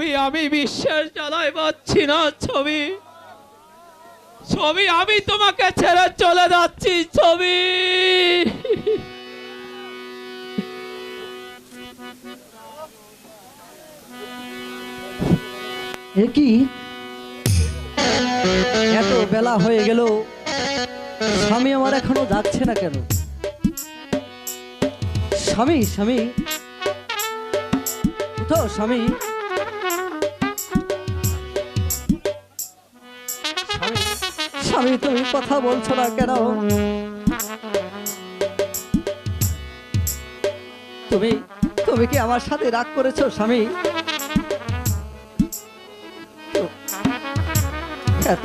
ছবি আমি বিশ্বাস জানাই পাচ্ছি না ছবি। ছবি আমি তোমাকে ছেড়ে চলে যাচ্ছি ছবি। কি? এত বেলা হয়ে গেল। স্বামী আমার এখনও যাচ্ছে না কেন? স্বামী স্বামী। স্বামী স্বামী, স্বামী তুমি কথা বলছো না কেন? তুমি তুমি কি আমার সাথে রাগ করেছ, স্বামী? এত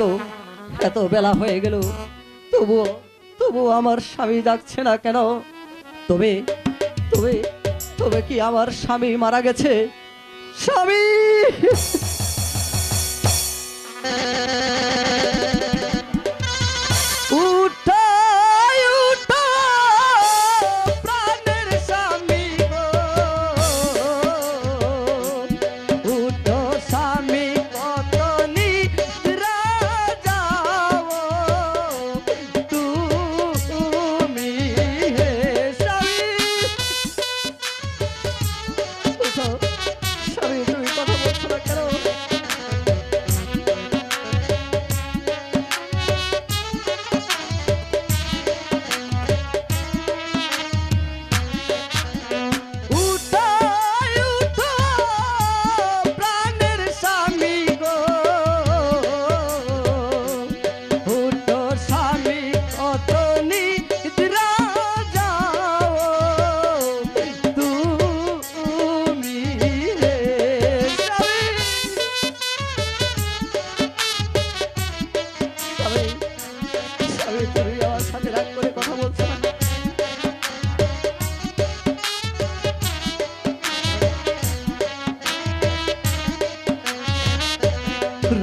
এত বেলা হয়ে গেল, তবুও তবুও আমার স্বামী ডাকছে না কেন? তবে তবে তবে কি আমার স্বামী মারা গেছে? স্বামী!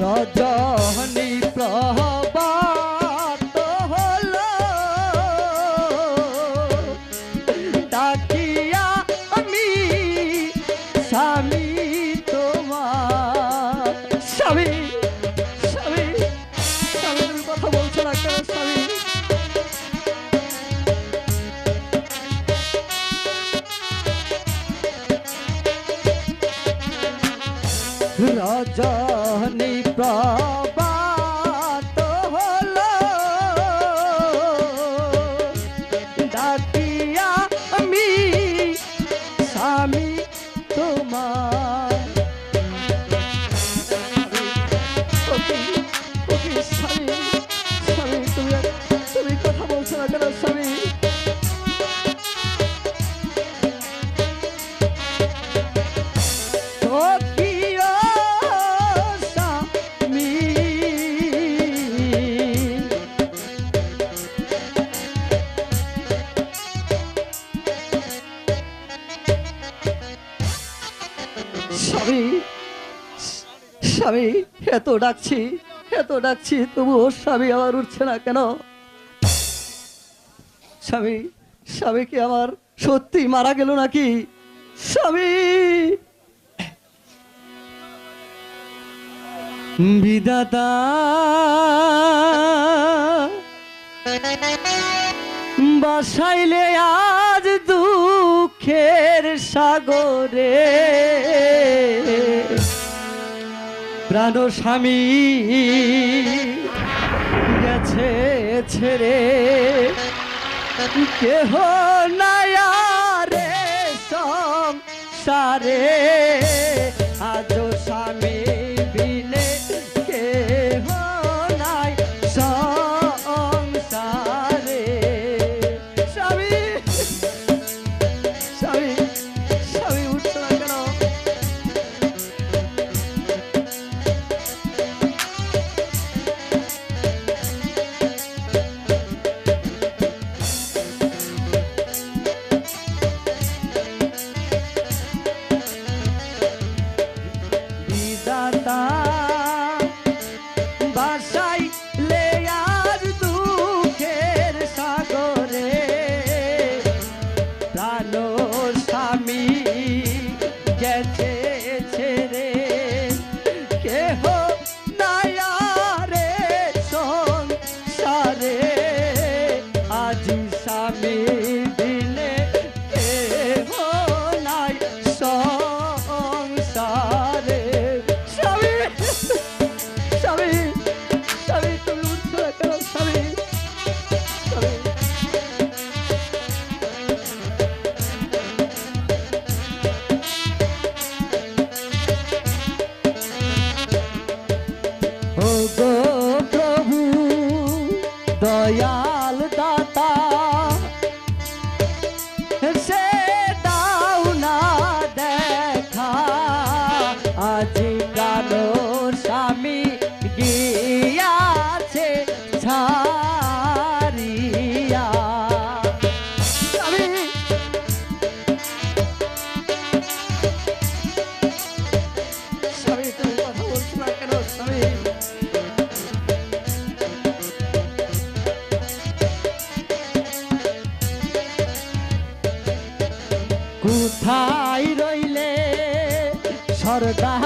রজনী প্রভাত হলো। ডাকিয়া আমি, স্বামী তোমার। স্বামী স্বামী স্বামী, তুমি কথা বলছো না কেন, স্বামী? রজনী প্রবাত স্বামী স্বামী, এত ডাকছি এত ডাকছি, তবুও স্বামী আমার উঠছে না কেন? স্বামী স্বামী কি আমার সত্যি মারা গেল নাকি? স্বামী! বিদাতা বাসাইলে আজ দুঃখের সাগরে। প্রাণ স্বামী গেছে ছেড়ে। কেহ নায়ারে সংসারে। আজ স্বামী বিনে কেহ সরদার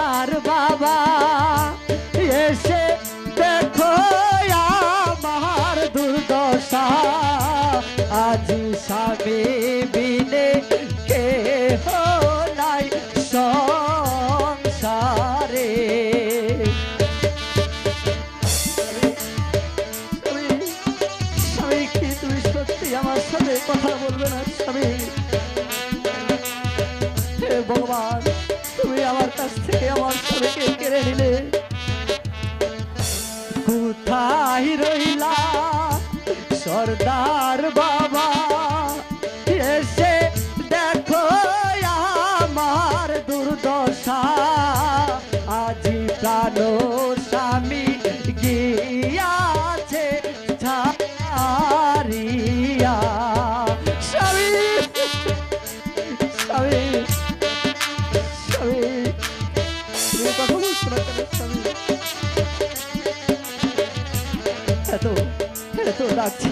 ডাকছি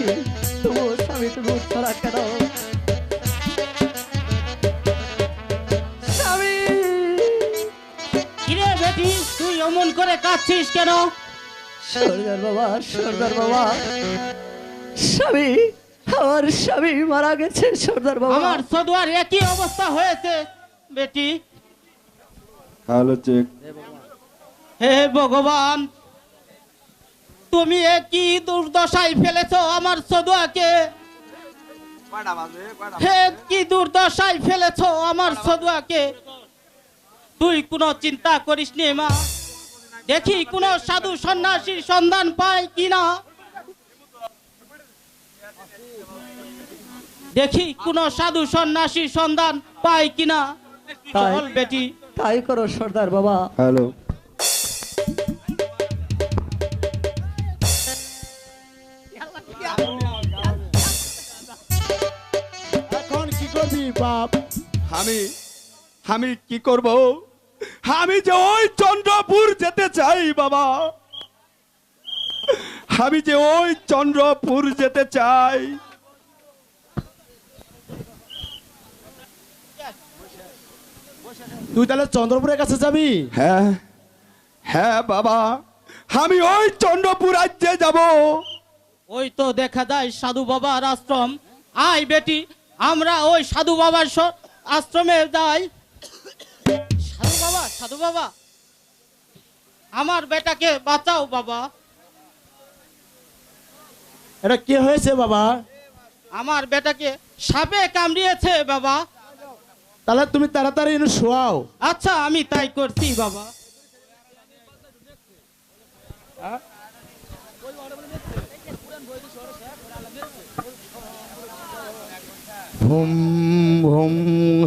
তবুও স্বামী তুমি না কেন স্বামী! কিরে বেটি তুই অমন করে কাঁদছিস কেন? সর্দার বাবা সর্দার বাবা। স্বামী আমার স্বামী মারা গেছে সর্দার বাবা। আমার সদুয়ার একই অবস্থা হয়েছে বেটি। Hello check. হে ভগবান তুমি একই দুর্দশায় ফেলেছো আমার সদুয়াকে? হে কি দুর্দশায় ফেলেছো আমার সদুয়াকে? তুই কোনো চিন্তা করিস নি মা। দেখি কোন সাধু সন্ন্যাসীর সন্ধান পাই কিনা দেখি কোন সাধু সন্ন্যাসীর সন্ধান পাই কিনা তাই। বেটি। তাই করো সর্দার বাবা। হ্যালো। বাপ আমি আমি কি করব? আমি যে ওই চন্দ্রপুর যেতে চাই বাবা। আমি যে ওই চন্দ্রপুর যেতে চাই। তুই তাহলে চন্দ্রপুরের কাছে যাবি? হ্যাঁ হ্যাঁ বাবা। আমি ওই চন্দ্রপুর রাজ্যে যাব। ওই তো দেখা যায় সাধু বাবার আশ্রম। আয় বেটি আমরা ওই সাধু বাবার আশ্রমে যাই। সাধু বাবা সাধু বাবা আমার বেটাকে বাঁচাও বাবা। এটা কি হয়েছে বাবা? আমার বেটাকে সাপে কামড়িয়েছে বাবা। তাহলে তুমি তাড়াতাড়ি এনে শোয়াও। আচ্ছা আমি তাই করছি বাবা। ভুম ভুম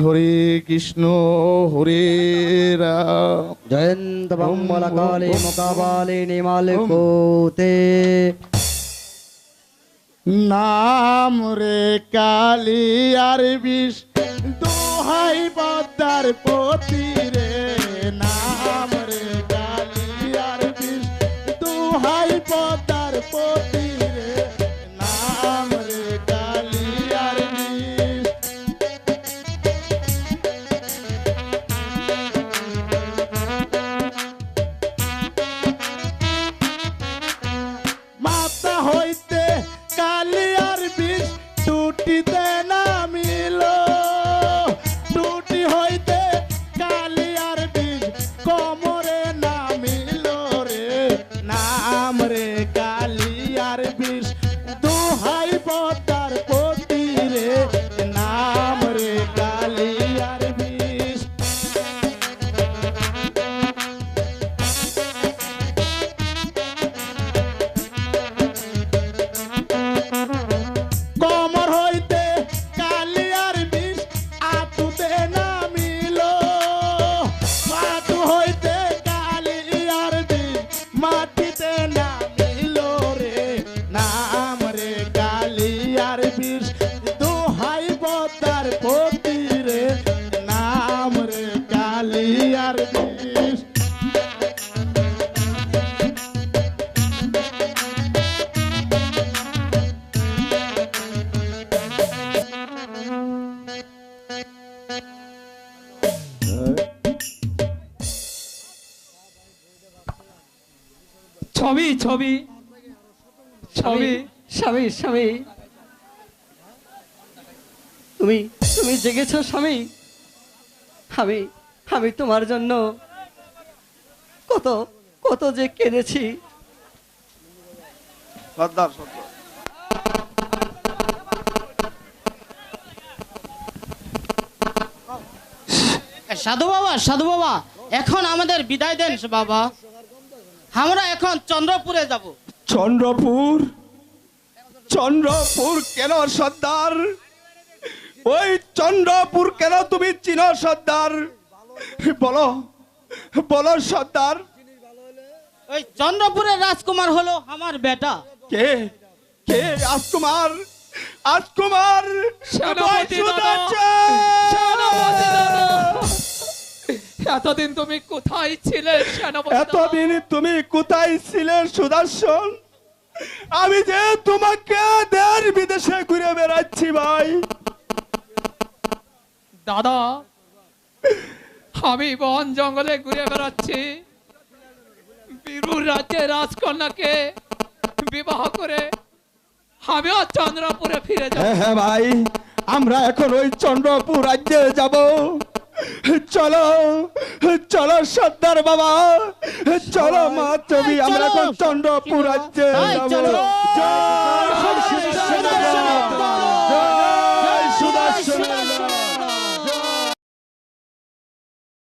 হরে কৃষ্ণ হরে রাম। জয়ন্ত বম্বল কালী মুকাবালী নিমাল কোতে নাম রে কালী আর বিষ দোহাই পদ্মার পতি রে। নাম রে কালী আর বিষ দোহাই পদ্মার পতি ছবি ছবি ছবি। স্বামী স্বামী। তুমি তুমি জেগেছ স্বামী। আমি আমি তোমার জন্য কত কত যে কেঁদেছি। সর্দার সর্দার। সাধু বাবা সাধু বাবা এখন আমাদের বিদায় দেন বাবা। আমরা এখন চন্দ্রপুরে যাব। চন্দ্রপুর? চন্দ্রপুর কেন সর্দার? ওই চন্দ্রপুর কেন তুমি চিনো সর্দার? বলো বলো সর্দার। ওই চন্দ্রপুরের রাজকুমার হলো আমার বেটা। কে? কে রাজকুমার? রাজকুমার? সেনাপতি। এতদিন তুমি কোথায় ছিলে? এতদিন তুমি কোথায় ছিলে সুদর্শন? আমি যে তোমাকে দেশ বিদেশে ঘুরে বেড়াচ্ছি ভাই। দাদা আমি বন জঙ্গলে ঘুরে বেড়াচ্ছি। বীরুর রাজ্যে রাজকন্যাকে বিবাহ করে আমিও চন্দ্রপুরে ফিরে যাব। হ্যাঁ হ্যাঁ ভাই। আমরা এখন ওই চন্দ্রপুর রাজ্যে যাব। চলো চলো সর্দার বাবা চলো মা তুমি আমরা। এখন চন্দ্রপুর রাজ্যে চলো।